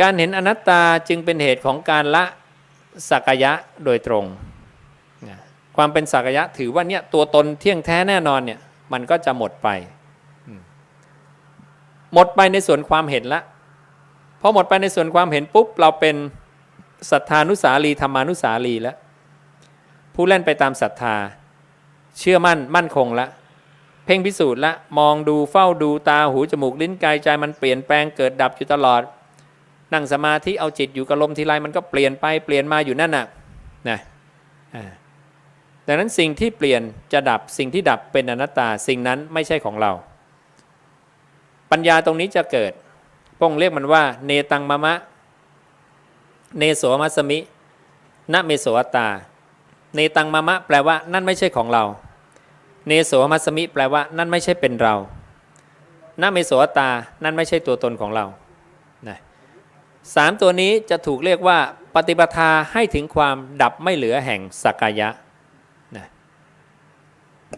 การเห็นอนัตตาจึงเป็นเหตุของการละสักยะโดยตรง ความเป็นสักยะถือว่าเนี่ยตัวตนเที่ยงแท้แน่นอนเนี่ยมันก็จะหมดไป หมดไปในส่วนความเห็นละพอหมดไปในส่วนความเห็นปุ๊บ เราเป็นศรัทธานุสาลีธรรมานุสาลีแล้ว ผู้เล่นไปตามศรัทธา เชื่อมั่นมั่นคงละเพ่งพิสูจน์ละมองดูเฝ้าดูตาหูจมูกลิ้นกายใจมันเปลี่ยนแปลงเกิดดับอยู่ตลอด นั่งสมาธิเอาจิตอยู่กับลมทีไรมันก็เปลี่ยนไปเปลี่ยนมาอยู่นั่นน่ะนะดังนั้นสิ่งที่เปลี่ยนจะดับสิ่งที่ดับเป็นอนัตตาสิ่งนั้นไม่ใช่ของเรา ปัญญาตรงนี้จะเกิดพงเรียกมันว่า เนตังมะมะ เนโสมัสมิณเมโสอัตตา เนตังมะมะแปลว่านั่นไม่ใช่ของเรา เนโสมัสมิ แปลว่านั่นไม่ใช่เป็นเราณเมโสอัตตา นั่นไม่ใช่ตัวตนของเรา สามตัวนี้จะถูกเรียกว่าปฏิปทาให้ถึงความดับไม่เหลือแห่งสักยะนะ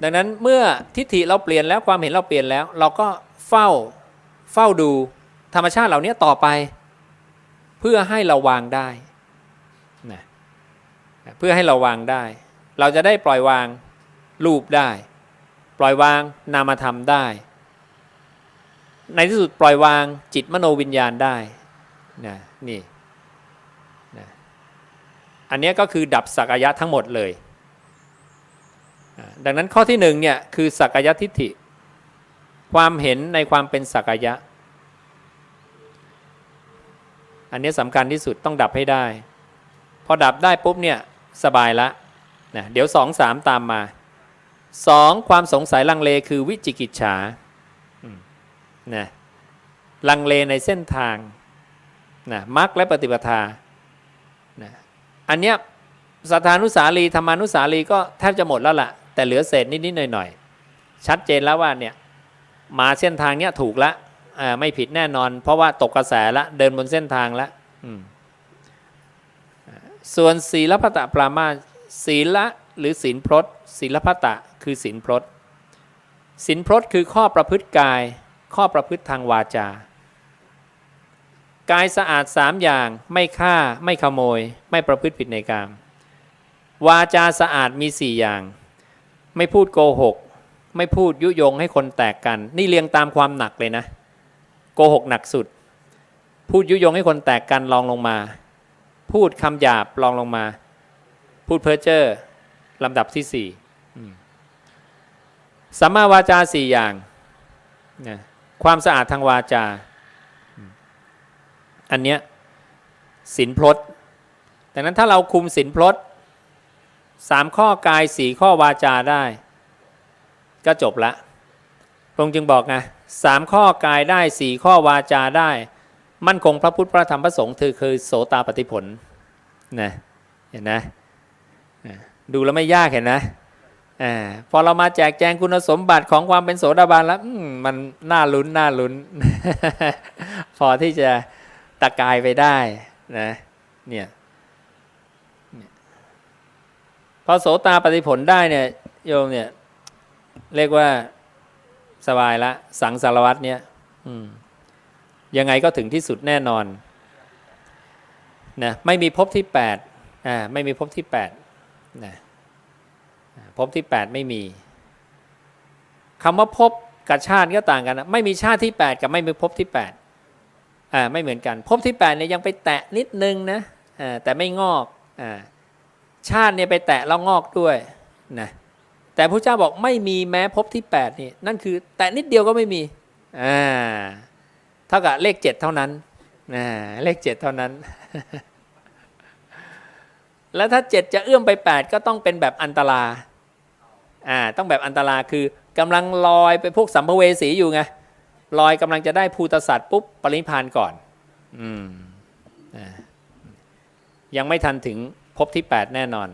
ดังนั้นเมื่อทิฏฐิเราเปลี่ยนแล้วความเห็นเราเปลี่ยนแล้ว เราก็เฝ้าเฝ้าดูธรรมชาติเหล่านี้ต่อไป เพื่อให้เราวางได้นะเพื่อให้เราวางได้ เราจะได้ปล่อยวางรูปได้ ปล่อยวางนามธรรมได้ ในที่สุดปล่อยวางจิตมโนวิญญาณได้ นะนี่นะอันนี้ก็คือดับสักกายะทั้งหมดเลย ดังนั้นข้อที่หนึ่งเนี่ยคือสักกายทิฏฐิ ความเห็นในความเป็นสักกายะ อันนี้สำคัญที่สุดต้องดับให้ได้ พอดับได้ปุ๊บเนี่ยสบายละนะเดี๋ยวสองสามตามมาสองความสงสัยลังเลคือวิจิกิจฉานะลังเลในเส้นทาง นะมรรคและปฏิปทานะอันเนี้ยสัทธานุสาลีธรรมานุสาลีก็แทบจะหมดแล้วล่ะ แต่เหลือเศษนิดๆหน่อยๆ ชัดเจนแล้วว่าเนี่ยมาเส้นทางเนี้ยถูกละไม่ผิดแน่นอน เพราะว่าตกกระแสละเดินบนเส้นทางละอืมอ่าส่วนศีลพัตตปรามาศีละหรือศีลพรตศีลพัตตะคือศีลพรตศีลพรตคือข้อประพฤติกาย ข้อประพฤติทางวาจา กายสะอาดสามอย่างไม่ฆ่าไม่ขโมย ไม่ประพฤติผิดในกาม วาจาสะอาดมีสี่อย่าง ไม่พูดโกหก ไม่พูดยุยงให้คนแตกกัน นี่เรียงตามความหนักเลยนะ โกหกหนักสุด พูดยุยงให้คนแตกกันลองลงมา พูดคำหยาบลองลงมา พูดเพ้อเจ้อลำดับที่สี่สัมมาวาจาสี่อย่างนะความสะอาดทางวาจา อันเนี้ยสินพลดดังนั้นถ้าเราคุมสินพลดสามข้อกายสี่ข้อวาจาได้ ก็จบละพระองค์จึงบอกไงสามข้อกายได้สี่ข้อวาจาได้ มั่นคงพระพุทธพระธรรมพระสงฆ์เธอคือโสตาปฏิผลนะเห็นนะดูแล้วไม่ยากเห็นนะอพอเรามาแจกแจงคุณสมบัติของความเป็นโสดาบันแล้วมมันน่าลุ้นน่าลุ้น พอที่จะ ตะกายไปได้นะเนี่ยพอโสตาปฏิผลได้เนี่ยโยมเนี่ย เรียกว่าสบายละ สังสารวัตรเนี่ยยังไงก็ถึงที่สุดแน่นอนนะไม่มีภพที่แปดอ่าไม่มีภพที่แปดนะภพที่แปดไม่มีคำว่าภพกับชาติก็ต่างกันนะไม่มีชาติที่แปดกับไม่มีภพที่แปด อ่าไม่เหมือนกันภพที่8เนี่ยยังไปแตะนิดนึงนะอ่าแต่ไม่งอกอ่าชาติเนี่ยไปแตะแล้วงอกด้วยนะแต่พระเจ้าบอกไม่มีแม้ภพที่8นี่นั่นคือแตะนิดเดียวก็ไม่มีอ่าเท่ากับเลข7เท่านั้นอ่าเลข7เท่านั้น แล้วถ้า7จะเอื้อมไป8ก็ต้องเป็นแบบอันตราอ่าต้องแบบอันตราคือกำลังลอยไปพวกสัมภเวสีอยู่ไง ลอยกำลังจะได้ภูตสัตว์ปุ๊บปรินิพพานก่อน อืมอ่ายังไม่ทันถึงภพที่ 8 แน่นอน